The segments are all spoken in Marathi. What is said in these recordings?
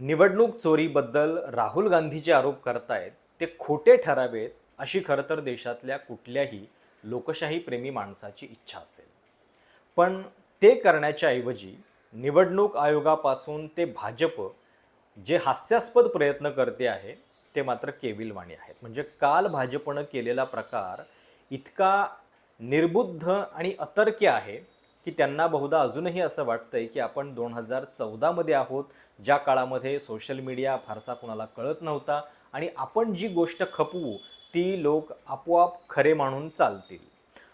निवडणूक चोरीबद्दल राहुल गांधी जे आरोप करतायत ते खोटे ठरावेत अशी खरं तर देशातल्या कुठल्याही लोकशाही प्रेमी माणसाची इच्छा असेल. पण ते करण्याच्या ऐवजी निवडणूक आयोगापासून ते भाजप जे हास्यास्पद प्रयत्न करते आहे ते मात्र केविलवाणी आहेत. म्हणजे काल भाजपनं केलेला प्रकार इतका निर्बुद्ध आणि अतर्क्य आहे की त्यांना बहुधा अजूनही असं वाटतंय की आपण दोन हजार चौदामध्ये आहोत ज्या काळामध्ये सोशल मीडिया फारसा कुणाला कळत नव्हता आणि आपण जी गोष्ट खपवू ती लोक आपोआप खरे मानून चालतील.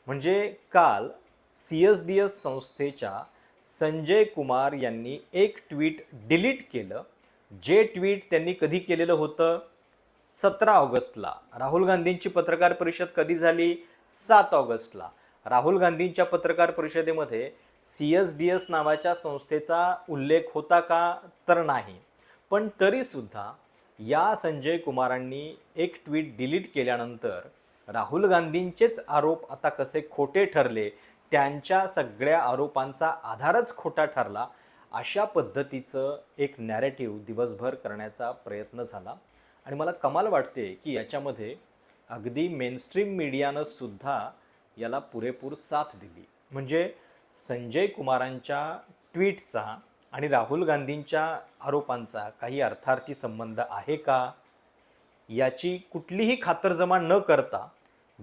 म्हणजे काल सी एस डी एस संस्थेच्या संजय कुमार यांनी एक ट्विट डिलीट केलं. जे ट्विट त्यांनी कधी केलेलं होतं? सतरा ऑगस्टला. राहुल गांधींची पत्रकार परिषद कधी झाली? सात ऑगस्टला. राहुल गांधींच्या पत्रकार परिषदेमध्ये सी एस डी एस नावाच्या संस्थेचा उल्लेख होता का तर नाही. पण तरीसुद्धा या संजय कुमारांनी एक ट्विट डिलीट केल्यानंतर राहुल गांधींचेच आरोप आता कसे खोटे ठरले त्यांच्या सगळ्या आरोपांचा आधारच खोटा ठरला अशा पद्धतीचं एक नॅरेटिव्ह दिवसभर करण्याचा प्रयत्न झाला. आणि मला कमाल वाटते की याच्यामध्ये अगदी मेनस्ट्रीम मीडियानं सुद्धा याला पुरेपूर साथ दिली. म्हणजे संजय कुमारांच्या ट्विटचा आणि राहुल गांधींच्या आरोपांचा काही अर्थार्थी संबंध आहे का? याची कुठलीही खातरजमा न करता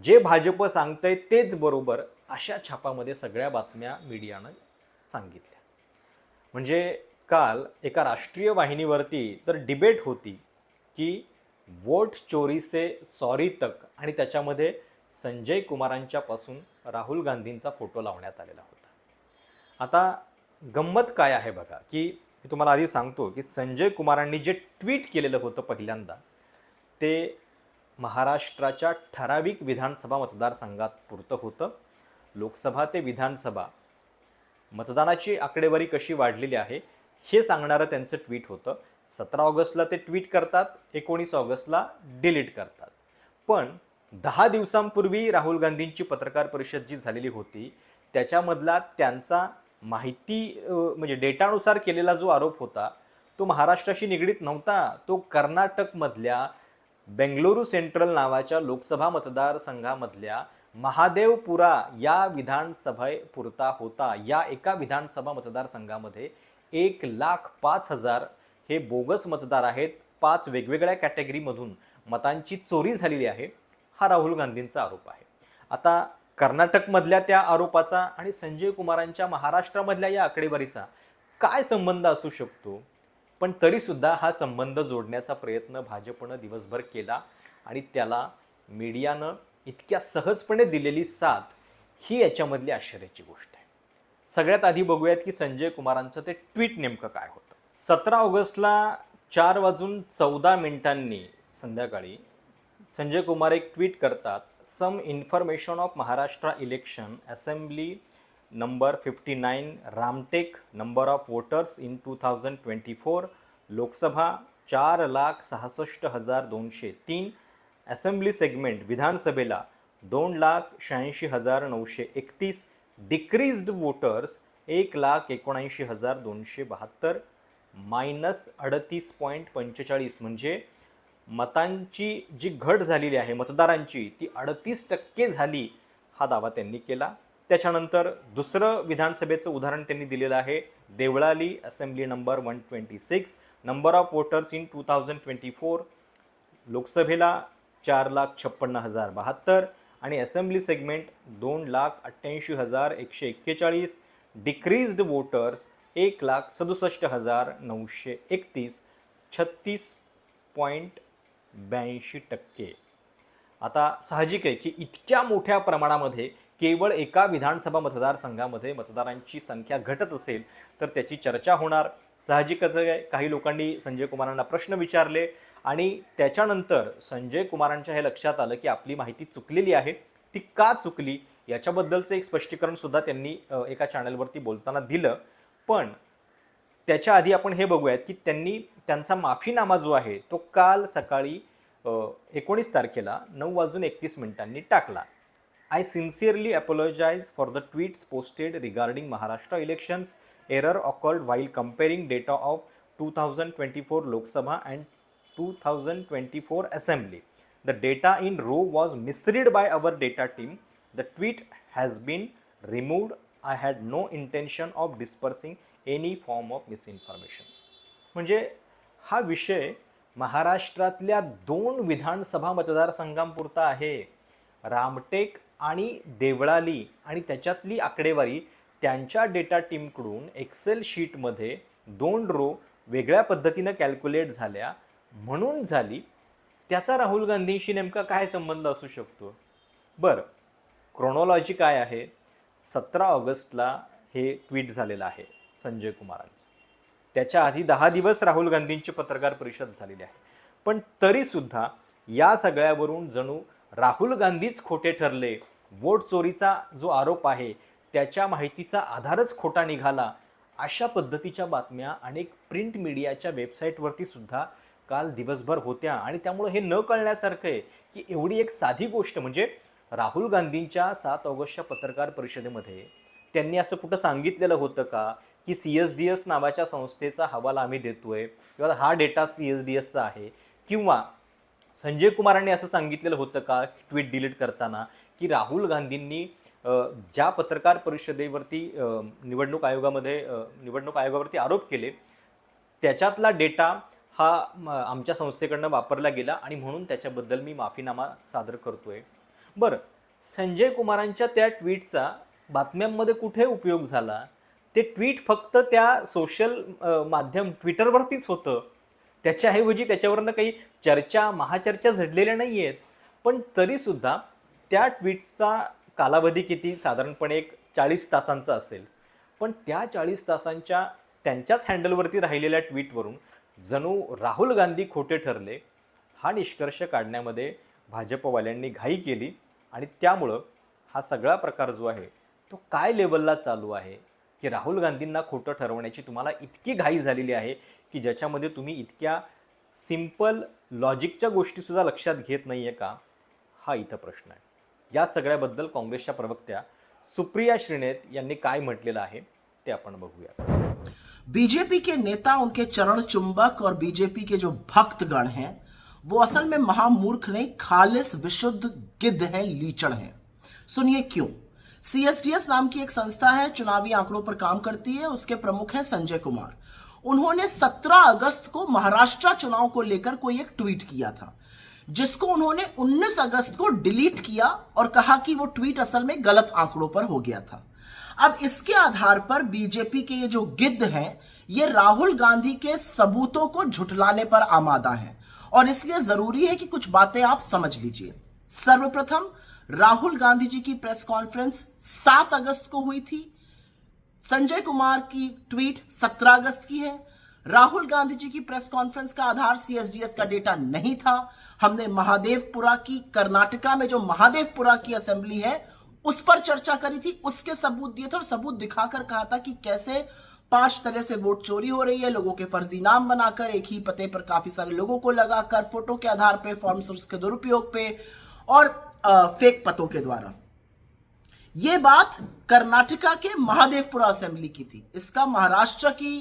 जे भाजप सांगतंय तेच बरोबर अशा छापामध्ये सगळ्या बातम्या मीडियानं सांगितल्या. म्हणजे काल एका राष्ट्रीय वाहिनीवरती तर डिबेट होती की वोट चोरीसे सॉरी तक आणि त्याच्यामध्ये संजय कुमारांच्यापासून राहुल गांधींचा फोटो लावण्यात आलेला होता. आता गंमत काय आहे बघा की मी तुम्हाला आधी सांगतो की संजय कुमारांनी जे ट्विट केलेलं होतं पहिल्यांदा ते महाराष्ट्राच्या ठराविक विधानसभा मतदारसंघात पुरतं होतं. लोकसभा ते विधानसभा मतदानाची आकडेवारी कशी वाढलेली आहे हे सांगणारं त्यांचं ट्विट होतं. सतरा ऑगस्टला ते ट्विट करतात एकोणीस ऑगस्टला डिलीट करतात. पण दहा दिवसांपूर्वी राहुल गांधींची पत्रकार परिषद जी झालेली होती त्याच्यामधला त्यांचा माहिती म्हणजे डेटानुसार केलेला जो आरोप होता तो महाराष्ट्राशी निगडीत नव्हता. तो कर्नाटकमधल्या बेंगलुरू सेंट्रल नावाच्या लोकसभा मतदारसंघामधल्या महादेवपुरा या विधानसभेपुरता होता. या एका विधानसभा मतदारसंघामध्ये एक लाख पाच हजार हे बोगस मतदार आहेत. पाच वेगवेगळ्या कॅटेगरीमधून मतांची चोरी झालेली आहे. हा राहुल गांधींचा आरोप आहे. आता कर्नाटकमधल्या त्या आरोपाचा आणि संजय कुमारांच्या महाराष्ट्रामधल्या या आकडेवारीचा काय संबंध असू शकतो? पण तरीसुद्धा हा संबंध जोडण्याचा प्रयत्न भाजपनं दिवसभर केला आणि त्याला मीडियानं इतक्या सहजपणे दिलेली साथ ही याच्यामधली आश्चर्याची गोष्ट आहे. सगळ्यात आधी बघूयात की संजय कुमारांचं ते ट्विट नेमकं काय होतं? सतरा ऑगस्टला चार वाजून चौदा मिनिटांनी संध्याकाळी संजय कुमार एक ट्विट करतात some information of Maharashtra election assembly number fifty nine Ramtek number of voters in two thousand twenty four Lok Sabha चार लाख सहासष्ट हजार दोनशे तीन असेंब्ली सेगमेंट विधानसभेला दोन लाख शहाऐंशी हजार नऊशे एकतीस डिक्रीज्ड वोटर्स एक लाख एकोणऐंशी हजार दोनशे बहात्तर मायनस अडतीस पॉईंट पंचेचाळीस म्हणजे मतांची जी घट झालेली आहे मतदारांची ती अडतीस टक्के झाली हा दावा त्यांनी केला. त्याच्यानंतर दुसरं विधानसभेचं उदाहरण त्यांनी दिलेलं आहे Deolali assembly number one twenty six number of voters in two thousand twenty four लोकसभेला चार लाख छप्पन्न हजार बहात्तर आणि असेंब्ली सेगमेंट दोन लाख अठ्ठ्याऐंशी हजार एकशे एक्केचाळीस डिक्रीज्ड वोटर्स एक लाख सदुसष्ट हजार नऊशे एकतीस छत्तीस पॉईंट ब्याऐंशी टक्के. आता साहजिक आहे की इतक्या मोठ्या प्रमाणामध्ये केवळ एका विधानसभा मतदारसंघामध्ये मतदारांची संख्या घटत असेल तर त्याची चर्चा होणार. साहजिकच आहे. काही लोकांनी संजय कुमारांना प्रश्न विचारले आणि त्याच्यानंतर संजय कुमारांच्या हे लक्षात आलं की आपली माहिती चुकलेली आहे. ती का चुकली? याच्याबद्दलचं एक स्पष्टीकरणसुद्धा त्यांनी एका चॅनलवरती बोलताना दिलं. पण त्याच्या आधी आपण हे बघूयात की त्यांनी त्यांचा माफीनामा जो आहे तो काल सकाळी एकोणीस तारखेला नऊ वाजून एकतीस मिनिटांनी टाकला. I sincerely apologise for the tweets posted regarding Maharashtra elections error occurred while comparing data of two thousand twenty four Lok Sabha and two thousand twenty four assembly the data in row was misread by our data team the tweet has been removed I had no intention of dispersing any form of misinformation म्हणजे हा विषय महाराष्ट्रातल्या दोन विधानसभा मतदारसंघांपुरता आहे. रामटेक आणि देवळाली आणि त्याच्यातली आकडेवारी त्यांच्या डेटा टीमकडून एक्सेल शीटमध्ये दोन रो वेगळ्या पद्धतीनं कॅल्क्युलेट झाल्या. म्हणून झाली. त्याचा राहुल गांधींशी नेमका काय संबंध असू शकतो? बरं क्रोनॉलॉजी काय आहे? सतरा ऑगस्टला हे ट्विट झालेलं आहे संजय कुमारांचं. त्याच्या आधी दहा दिवस राहुल गांधींची पत्रकार परिषद झालेली आहे. पण तरीसुद्धा या सगळ्यावरून जणू राहुल गांधीच खोटे ठरले वोट चोरीचा जो आरोप आहे त्याच्या माहितीचा आधारच खोटा निघाला अशा पद्धतीच्या बातम्या अनेक प्रिंट मीडियाच्या वेबसाईटवरती सुद्धा काल दिवसभर होत्या. आणि त्यामुळं हे न कळण्यासारखं आहे की एवढी एक साधी गोष्ट म्हणजे राहुल गांधींच्या सात ऑगस्टच्या पत्रकार परिषदेमध्ये त्यांनी असं कुठं सांगितलेलं होतं का की सी एस डी एस नावाच्या संस्थेचा हवाला आम्ही देतोय किंवा हा डेटा सी एस डी एसचा आहे? किंवा संजय कुमारांनी असं सांगितलेलं होतं का ट्विट डिलीट करताना की राहुल गांधींनी ज्या पत्रकार परिषदेवरती निवडणूक आयोगामध्ये निवडणूक आयोगावरती आरोप केले त्याच्यातला डेटा हा म, आमच्या संस्थेकडनं वापरला गेला आणि म्हणून त्याच्याबद्दल मी माफीनामा सादर करतोय. बरं संजय कुमारांच्या त्या ट्विटचा बातम्यांमध्ये कुठे उपयोग झाला? ते ट्विट फक्त त्या सोशल माध्यम ट्विटरवरतीच होतं. त्याच्याऐवजी त्याच्यावरनं काही चर्चा महाचर्चा झडलेल्या नाही आहेत पण तरीसुद्धा त्या ट्विटचा कालावधी किती? साधारणपणे एक चाळीस तासांचा असेल. पण त्या चाळीस तासांच्या त्यांच्याच हँडलवरती राहिलेल्या ट्विटवरून जणू राहुल गांधी खोटे ठरले. हा निष्कर्ष काढण्यामध्ये भाजपवाल्यांनी घाई केली आणि त्यामुळं हा सगळा प्रकार जो आहे तो काय लेवलला चालू आहे? की राहुल गांधींना खोटं ठरवण्याची तुम्हाला इतकी घाई झालेली आहे की ज्याच्यामध्ये तुम्ही इतक्या सिंपल लॉजिकच्या गोष्टीसुद्धा लक्षात घेत नाही आहे का? हा इथं प्रश्न आहे. या सगळ्याबद्दल काँग्रेसच्या प्रवक्त्या सुप्रिया श्रीनेत यांनी काय म्हटलेलं आहे ते आपण बघूया बीजेपी के नेता उनके चरण चुंबक और बीजेपी के जो भक्तगण हैं वो असल में महामूर्ख नहीं, खालिस विशुद्ध गिद्ध हैं, लीचड़ हैं। सुनिए क्यों? सीएसडीएस नाम की एक संस्था है, चुनावी आंकड़ों पर काम करती है, उसके प्रमुख हैं संजय कुमार। उन्होंने 17 अगस्त को महाराष्ट्र चुनाव को लेकर कोई एक ट्वीट किया था, जिसको उन्होंने 19 अगस्त को डिलीट किया और कहा कि वो ट्वीट असल में गलत आंकड़ों पर हो गया था। अब इसके आधार पर बीजेपी के ये जो गिद्ध हैं, ये राहुल गांधी के सबूतों को झुटलाने पर आमादा हैं। और इसलिए ज़रूरी है कि कुछ बातें आप समझ लीजिए। सर्वप्रथम, राहुल गांधी जी की प्रेस कॉन्फ्रेंस 7 अगस्त को हुई थी। संजय कुमार की ट्वीट 17 अगस्त की है। राहुल गांधी जी की प्रेस कॉन्फ्रेंस का आधार सीएसडीएस का डेटा नहीं था। हमने महादेवपुरा की, कर्नाटका में जो महादेवपुरा की असेंबली है, उस पर चर्चा करी थी। उसके सबूत दिए थे और सबूत दिखाकर कहा था कि कैसे पाँच तरह से वोट चोरी हो रही है लोगों के फर्जी नाम बनाकर एक ही पते पर काफ़ी सारे लोगों को लगाकर फ़ोटो के आधार पर फॉर्म सोर्स के दुरुपयोग पे और अ, फेक पतों के द्वारा। ये बात कर्नाटका के महादेवपुरा असेंबली की थी। इसका महाराष्ट्र की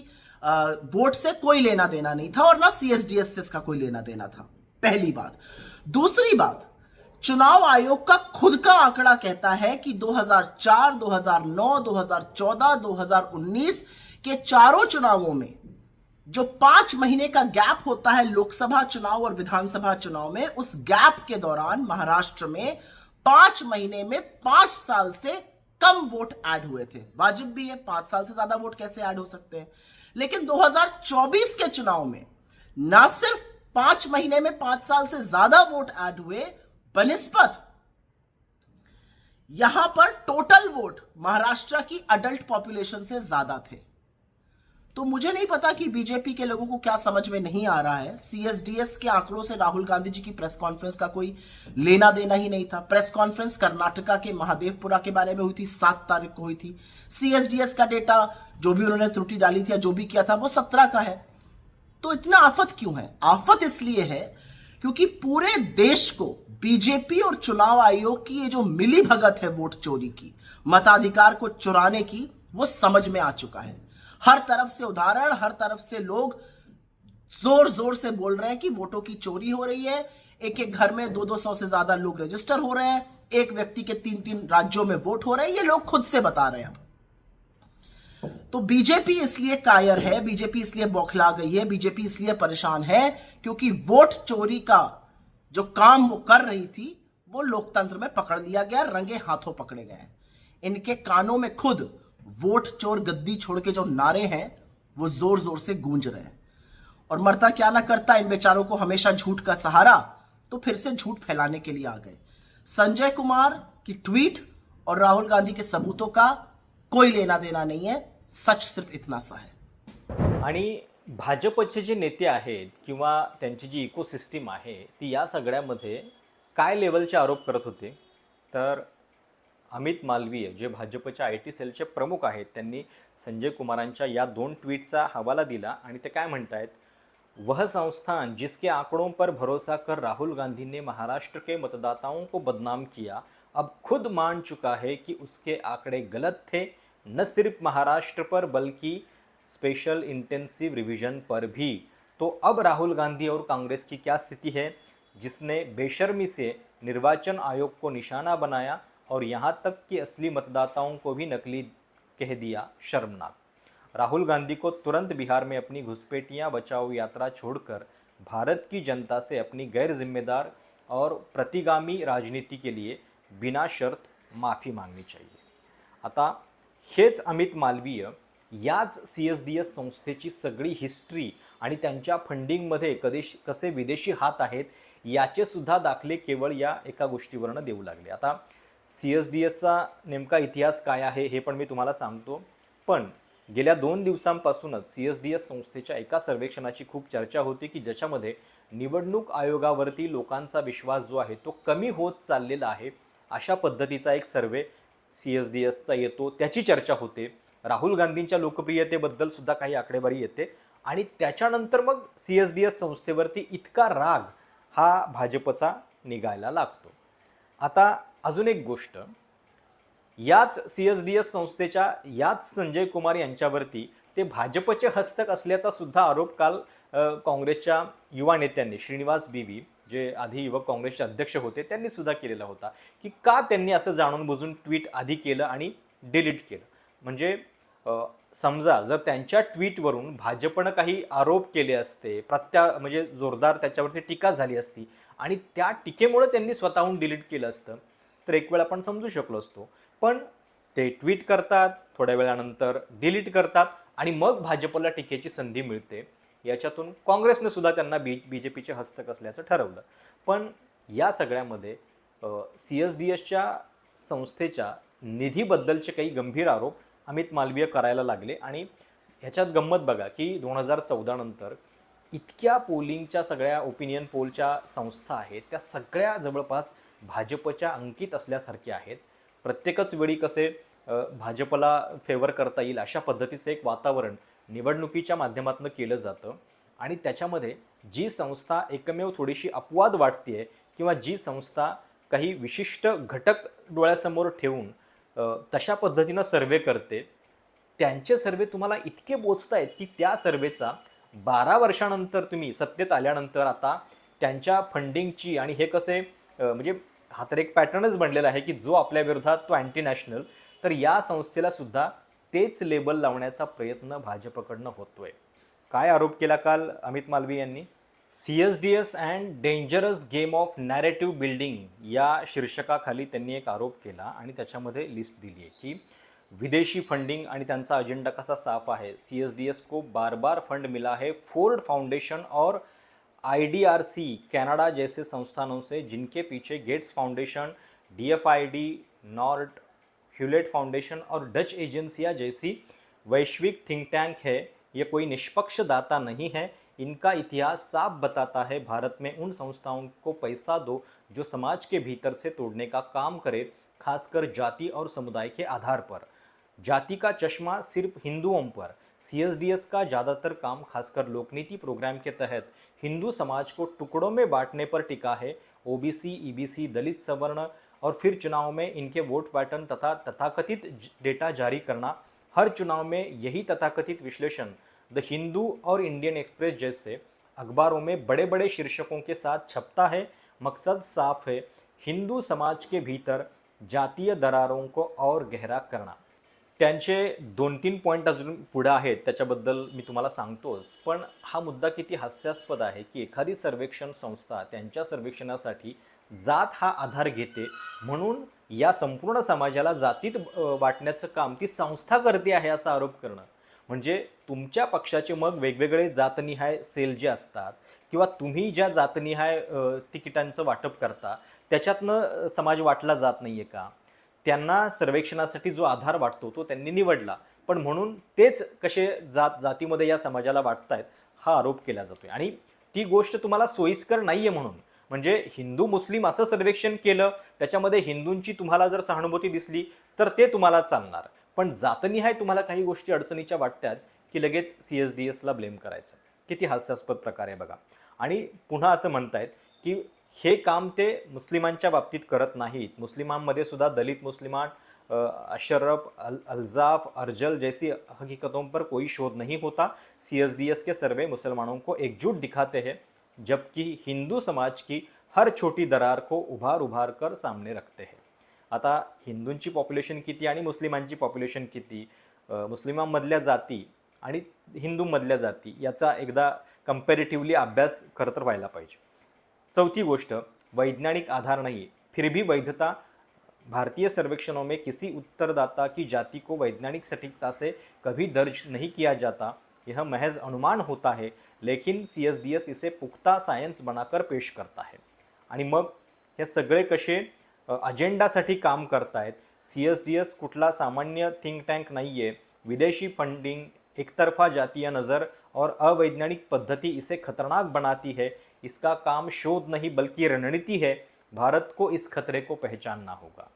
वोट से कोई लेना देना नहीं था और ना सीएसडीएस से इसका कोई लेना देना था। पहली बात। दूसरी बात चुनाव आयोग का खुद का आंकड़ा कहता है कि 2004, 2009, 2014, 2019 के चारों चुनावों में, जो पाँच महीने का गैप होता है लोकसभा चुनाव और विधानसभा चुनाव में, उस गैप के दौरान महाराष्ट्र में पाँच महीने में पाँच साल से कम वोट ऐड हुए थे। वाजिब भी है, पाँच साल से ज़्यादा वोट कैसे ऐड हो सकते हैं? लेकिन 2024 के चुनाव में ना सिर्फ़ पाँच महीने में पाँच साल से ज़्यादा वोट ऐड हुए बनिस्पत यहाँ पर टोटल वोट महाराष्ट्र की अडल्ट पॉपुलेशन से ज़्यादा थे। तो मुझे नहीं पता कि बीजेपी के लोगों को क्या समझ में नहीं आ रहा है। सीएसडीएस के आंकड़ों से राहुल गांधी जी की प्रेस कॉन्फ्रेंस का कोई लेना देना ही नहीं था। प्रेस कॉन्फ्रेंस कर्नाटका के महादेवपुरा के बारे में हुई थी, सात तारीख को हुई थी। सीएसडीएस का डेटा जो भी उन्होंने त्रुटि डाली थी या जो भी किया था, वो सत्रह का है। तो इतना आफत क्यों है? आफत इसलिए है क्योंकि पूरे देश को बीजेपी और चुनाव आयोग की ये जो मिली भगत है वोट चोरी की, मताधिकार को चुराने की, वो समझ में आ चुका है। हर तरफ़ से उदाहरण, हर तरफ़ से लोग ज़ोर ज़ोर से बोल रहे हैं कि वोटों की चोरी हो रही है। एक एक घर में दो दो सौ से ज़्यादा लोग रजिस्टर हो रहे हैं। एक व्यक्ति के तीन तीन राज्यों में वोट हो रहे हैं। ये लोग खुद से बता रहे हैं। तो बीजेपी इसलिए कायर है, बीजेपी इसलिए बौखला गई है, बीजेपी इसलिए परेशान है क्योंकि वोट चोरी का जो काम वो कर रही थी, वो लोकतंत्र में पकड़ लिया गया, रंगे हाथों पकड़े गए इनके कानों में खुद वोट चोर गद्दी छोड़ के जो नारे हैं वो जोर जोर से गूंज रहे हैं। और मरता क्या ना करता इन बेचारों को हमेशा झूठ का सहारा तो फिर से झूठ फैलाने के लिए आ गए। संजय कुमार की ट्वीट और राहुल गांधी के सबूतों का कोई लेना देना नहीं है सच सिर्फ इतना सा है। आणि भाजपचे जे नेते आहेत किंवा त्यांची जी इकोसिस्टीम आहे ती या सगळ्यामध्ये काय लेवलचे आरोप करत होते? तर अमित मालवीय, जे भाजपच्या आय टी सेलचे प्रमुख आहेत, त्यांनी संजय कुमारांच्या या दोन ट्विटचा हवाला दिला आणि ते काय म्हणतायत? वह संस्थान, जिसके आंकड़ों पर भरोसा कर राहुल गांधी ने महाराष्ट्र के मतदाताओं को बदनाम किया, अब खुद मान चुका है कि उसके आंकड़े गलत थे, न सिर्फ़ महाराष्ट्र पर, बल्कि स्पेशल इंटेंसिव रिवीजन पर भी। तो अब राहुल गांधी और कांग्रेस की क्या स्थिति है? जिसने बेशर्मी से निर्वाचन आयोग को निशाना बनाया और यहाँ तक कि असली मतदाताओं को भी नकली कह दिया शर्मनाक। राहुल गांधी को तुरंत बिहार में अपनी घुसपैठियाँ बचाओ यात्रा छोड़कर भारत की जनता से अपनी गैर जिम्मेदार और प्रतिगामी राजनीति के लिए बिना शर्त माफी मांगनी चाहिए। आता हेच अमित मालवीय याच सी एस डी एस संस्थेची सगळी हिस्ट्री आणि त्यांच्या फंडिंगमध्ये कदेश कसे विदेशी हात आहेत याचे सुद्धा दाखले केवळ या एका गोष्टीवरनं देऊ लागले. आता सी एस डी एसचा नेमका इतिहास काय आहे हे पण मी तुम्हाला सांगतो. पण गेल्या दोन दिवसांपासूनच सी एस डी एस संस्थेच्या एका सर्वेक्षणाची खूप चर्चा होती की ज्याच्यामध्ये निवडणूक आयोगावरती लोकांचा विश्वास जो आहे तो कमी होत चाललेला आहे. अशा पद्धतीचा एक सर्वे सी एस डी एसचा येतो. त्याची चर्चा होते. राहुल गांधींच्या लोकप्रियतेबद्दल सुद्धा काही आकडेवारी येते. आणि त्याच्यानंतर मग सी एस डी एस संस्थेवरती इतका राग हा भाजपचा निघायला लागतो. आता अजून एक गोष्ट. याच सी एस डी एस संस्थेच्या याच संजय कुमार यांच्यावरती ते भाजपचे हस्तक असल्याचा सुद्धा आरोप काल काँग्रेसच्या युवा नेत्यांनी श्रीनिवास बीवी जे आधी युवक काँग्रेसचे अध्यक्ष होते त्यांनी सुद्धा केलेला होता की का त्यांनी असं जाणून बुजून ट्विट आधी केलं आणि डिलीट केलं. म्हणजे समजा जर त्यांच्या ट्विटवरून भाजपनं काही आरोप केले असते प्रत्या म्हणजे जोरदार त्याच्यावरती टीका झाली असती आणि त्या टीकेमुळे त्यांनी स्वतःहून डिलीट केलं असतं तर एक वेळ आपण समजू शकलो असतो. पण ते ट्विट करतात थोड्या वेळानंतर डिलीट करतात आणि मग भाजपला टीकेची संधी मिळते. याच्यातून काँग्रेसनं सुद्धा त्यांना बी बी जे पीचे हस्तक असल्याचं ठरवलं. पण या सगळ्यामध्ये सी एस डी एसच्या संस्थेच्या निधीबद्दलचे काही गंभीर आरोप अमित मालवीय करायला लागले आणि ह्याच्यात गंमत बघा की दोन हजार चौदा नंतर इतक्या पोलिंगच्या सगळ्या ओपिनियन पोलच्या संस्था आहेत त्या सगळ्या जवळपास भाजपच्या अंकित असल्यासारखे आहेत. प्रत्येकच वेळी कसे भाजपला फेवर करता येईल अशा पद्धतीचं एक वातावरण निवडणुकीच्या माध्यमातून केलं जातं. आणि त्याच्यामध्ये जी संस्था एकमेव थोडीशी अपवाद वाटते किंवा जी संस्था काही विशिष्ट घटक डोळ्यासमोर ठेवून तशा पद्धतीनं सर्वे करते त्यांचे सर्वे तुम्हाला इतके बोचत आहेत की त्या सर्वेचा बारा वर्षानंतर तुम्ही सत्तेत आल्यानंतर आता त्यांच्या फंडिंगची आणि हे कसे म्हणजे हा तर एक पॅटर्नच बनलेला आहे की जो आपल्या विरोधात तो अँटी नॅशनल तर या संस्थेला सुद्धा तेच लेबल लावण्याचा प्रयत्न भाजपकडनं होतोय. काय आरोप केला काल अमित मालवी यांनी? C S D S and dangerous game of narrative building या शीर्षकाखाली त्यांनी एक आरोप केला आणि त्याच्यामध्ये लिस्ट दिली आहे की विदेशी फंडिंग आणि त्यांचा अजेंडा कसा साफ आहे? सी एस डी एस को बार बार फंड मिला है फोर्ड फाउंडेशन और I D R C Canada जैसे संस्थानों से, जिनके पीछे Gates Foundation D F I D Norte Hewlett foundation और डच एजेंसियाँ जैसी वैश्विक थिंक टैंक है, ये कोई निष्पक्ष दाता नहीं है। इनका इतिहास साफ़ बताता है, भारत में उन संस्थाओं को पैसा दो जो समाज के भीतर से तोड़ने का काम करे, खासकर जाति और समुदाय के आधार पर। जाति का चश्मा सिर्फ़ हिंदुओं पर सीएसडीएस का ज़्यादातर काम खासकर लोकनीति प्रोग्राम के तहत हिंदू समाज को टुकड़ों में बांटने पर टिका है। ओबीसी ईबीसी दलित सवर्ण और फिर चुनाव में इनके वोट पैटर्न तथा तथाकथित डेटा जारी करना। हर चुनाव में यही तथाकथित विश्लेषण द हिंदू और इंडियन एक्सप्रेस जैसे अखबारों में बड़े बड़े शीर्षकों के साथ छपता है। मकसद साफ़ है, हिंदू समाज के भीतर जातीय दरारों को और गहरा करना। त्यांचे दोन तीन पॉईंट अजून पुढे आहेत त्याच्याबद्दल मी तुम्हाला सांगतोच. पण हा मुद्दा किती हास्यास्पद आहे की एखादी सर्वेक्षण संस्था त्यांच्या सर्वेक्षणासाठी जात हा आधार घेते म्हणून या संपूर्ण समाजाला जातीत वाटण्याचं काम ती संस्था करते आहे असा आरोप करणं. म्हणजे तुमच्या पक्षाचे मग वेगवेगळे जातनिहाय सेल जे असतात किंवा तुम्ही ज्या जातनिहाय तिकिटांचं वाटप करता त्याच्यातनं समाज वाटला जात नाही आहे का? त्यांना सर्वेक्षणासाठी जो आधार वाटतो तो त्यांनी निवडला. पण म्हणून तेच कसे जात जातीमध्ये या समाजाला वाटतायत हा आरोप केला जातोय. आणि ती गोष्ट तुम्हाला सोयीस्कर नाही आहे म्हणून. म्हणजे हिंदू मुस्लिम असं सर्वेक्षण केलं त्याच्यामध्ये हिंदूंची तुम्हाला जर सहानुभूती दिसली तर ते तुम्हाला चालणार. पण जातनिहाय तुम्हाला काही गोष्टी अडचणीच्या वाटतात की लगेच सी एस डी एसला ब्लेम करायचं. किती हास्यास्पद प्रकार आहे बघा. आणि पुन्हा असं म्हणतायत की हे काम ते मुस्लिमांच्या बाबतीत करत नाहीत. मुस्लिमांमध्ये सुद्धा दलित मुस्लिमान अशरफ अल अल्जाफ अर्जल जैसी हकीकतों पर कोई शोध नहीं होता. सी एस डी एस के सर्वे मुसलमानों को एकजुट दिखाते हैं जबकि हिंदू समाज की हर छोटी दरार को उभार उभार कर सामने रखते हैं. आता हिंदूंची पॉप्युलेशन किती आणि मुस्लिमांची पॉप्युलेशन किती? मुस्लिमांमधल्या जाती आणि हिंदूमधल्या जाती याचा एकदा कम्पॅरेटिव्हली अभ्यास खरं तर व्हायला पाहिजे. चौथी गोष्ट वैज्ञानिक आधार नहीं फिर भी वैधता भारतीय सर्वेक्षणों में किसी उत्तरदाता की जाति को वैज्ञानिक सटीकता से कभी दर्ज नहीं किया जाता यह महज अनुमान होता है लेकिन सी एस डी एस इसे पुख्ता सायन्स बनाकर पेश करता है. आणि मग हे सगळे कसे अजेंडासाठी काम करतायत. सी एस डी एस कुठला सामान्य थिंक टँक नाही आहे विदेशी फंडिंग एकतरफा जातीय नज़र और अवैज्ञानिक पद्धति इसे खतरनाक बनाती है. इसका काम शोध नहीं बल्कि रणनीति है। भारत को इस खतरे को पहचानना होगा।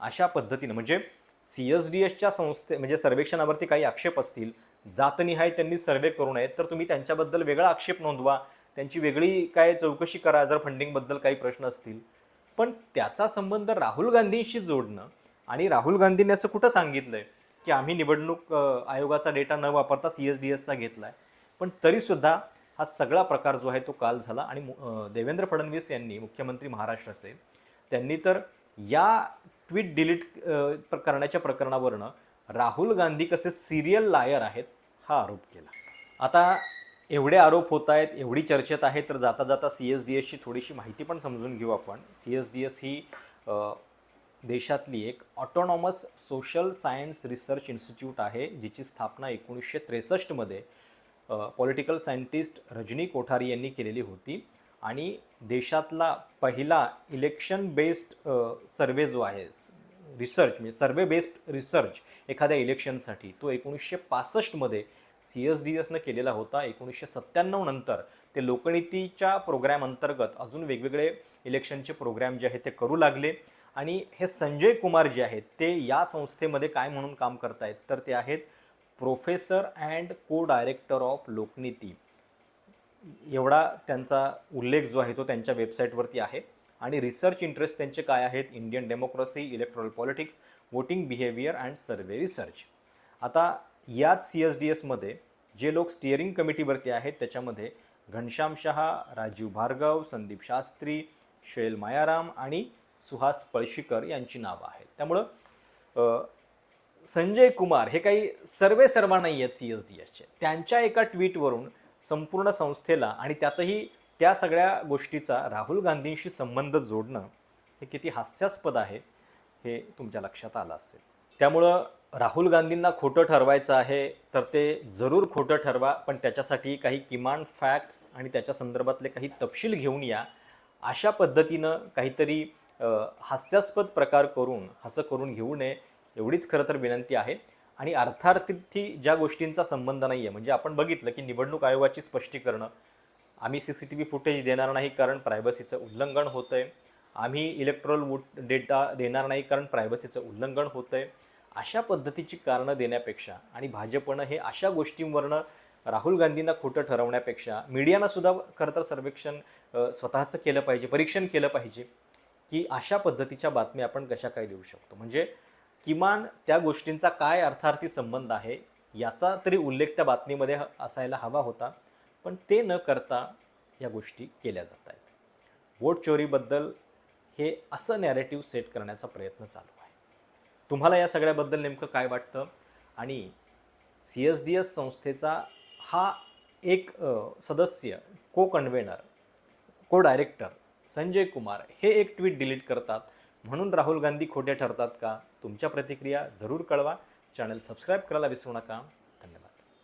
अशा पद्धतीनं म्हणजे सी एस डी एसच्या संस्थे म्हणजे सर्वेक्षणावरती काही आक्षेप असतील जातनिहाय त्यांनी सर्वे करू नयेत तर तुम्ही त्यांच्याबद्दल वेगळा आक्षेप नोंदवा त्यांची वेगळी काय चौकशी करा जर फंडिंगबद्दल काही प्रश्न असतील. पण त्याचा संबंध राहुल गांधींशी जोडणं आणि राहुल गांधींनी असं कुठं सांगितलं आहे की आम्ही निवडणूक आयोगाचा डेटा न वापरता सी एस डी एसचा घेतला आहे पण तरीसुद्धा हा सगळा प्रकार जो आहे तो काल झाला आणि मु- देवेंद्र फडणवीस यांनी मुख्यमंत्री महाराष्ट्राचे त्यांनी तर या ट्विट डिलीट करण्याच्या प्रकरणावरनं राहुल गांधी कसे सिरियल लायर आहेत हा आरोप केला. आता एवढे आरोप होत आहेत एवढी चर्चेत आहे तर जाता जाता सी एस डी एसची थोडीशी माहिती पण समजून घेऊ आपण. सी एस डी एस ही देशातली एक autonomous social science research institute आहे जिची स्थापना एकोणीसशे त्रेसष्टमध्ये पॉलिटिकल सायंटिस्ट रजनी कोठारी यांनी केलेली होती. आणि देशातला पहिला इलेक्शन बेस्ड सर्वे जो आहे रिसर्च म्हणजे सर्वे बेस्ड रिसर्च एखाद्या इलेक्शनसाठी तो एकोणीसशे पासष्टमध्ये सी एस डी एसनं केलेला होता. एकोणीसशे सत्त्याण्णव नंतर ते लोकनीतीच्या प्रोग्रॅम अंतर्गत अजून वेगवेगळे इलेक्शनचे प्रोग्रॅम जे आहेत ते करू लागले. आणि हे संजय कुमार जे आहेत ते या संस्थेमध्ये काय म्हणून काम करतायत तर ते आहेत professor and co director of Lokniti. एवढा त्यांचा उल्लेख जो आहे तो त्यांच्या वेबसाईटवरती आहे. आणि रिसर्च इंटरेस्ट त्यांचे काय आहेत? Indian democracy electoral politics voting behaviour and survey research. आता याच सी एस डी एसमध्ये जे लोक स्टिअरिंग कमिटीवरती आहेत त्याच्यामध्ये घनश्याम शहा राजीव भार्गव संदीप शास्त्री शैल मायाराम आणि सुहास पळशीकर यांची नावं आहेत. त्यामुळं संजय कुमार हे काही सर्वे सर्वा नाही आहेत सी एस डी एसचे. त्यांच्या एका ट्विटवरून संपूर्ण संस्थेला आणि त्यातही त्या सगळ्या गोष्टीचा राहुल गांधींशी संबंध जोडणं हे किती हास्यास्पद आहे हे तुमच्या लक्षात आलं असेल. त्यामुळं राहुल गांधींना खोटं ठरवायचं आहे तर ते जरूर खोटं ठरवा पण त्याच्यासाठी काही किमान फॅक्ट्स आणि त्याच्या संदर्भातले काही तपशील घेऊन या. अशा पद्धतीनं काहीतरी हास्यास्पद प्रकार करून हसं करून घेऊ नये. एवढीच खरं तर विनंती आहे. आणि अर्थार्थी ज्या गोष्टींचा संबंध नाही आहे म्हणजे आपण बघितलं की निवडणूक आयोगाची स्पष्टीकरणं आम्ही C C T V footage देणार नाही कारण प्रायव्हसीचं उल्लंघन होतं आहे आम्ही इलेक्ट्रॉल वोट डेटा देणार नाही कारण प्रायव्हसीचं उल्लंघन होतं आहे अशा पद्धतीची कारणं देण्यापेक्षा आणि भाजपनं हे अशा गोष्टींवरनं राहुल गांधींना खोटं ठरवण्यापेक्षा मीडियानासुद्धा खरं तर सर्वेक्षण स्वतःचं केलं पाहिजे परीक्षण केलं पाहिजे की अशा पद्धतीच्या बातम्या आपण कशा काय देऊ शकतो? म्हणजे किमान त्या गोष्टींचा काय अर्थार्थी संबंध आहे याचा तरी उल्लेख त्या बातमीमध्ये ह- असायला हवा होता. पण ते न करता या गोष्टी केल्या जात आहेत. वोट चोरीबद्दल हे असं नॅरेटिव्ह सेट करण्याचा प्रयत्न चालू आहे. तुम्हाला या सगळ्याबद्दल नेमकं काय वाटतं? आणि सी एस डी एस संस्थेचा हा एक सदस्य को कन्व्हेनर को डायरेक्टर संजय कुमार हे एक ट्विट डिलीट करतात. म्हणून राहुल गांधी खोटे ठरतात का? तुमच्या प्रतिक्रिया जरूर कळवा. चॅनल सबस्क्राईब करायला विसरू नका.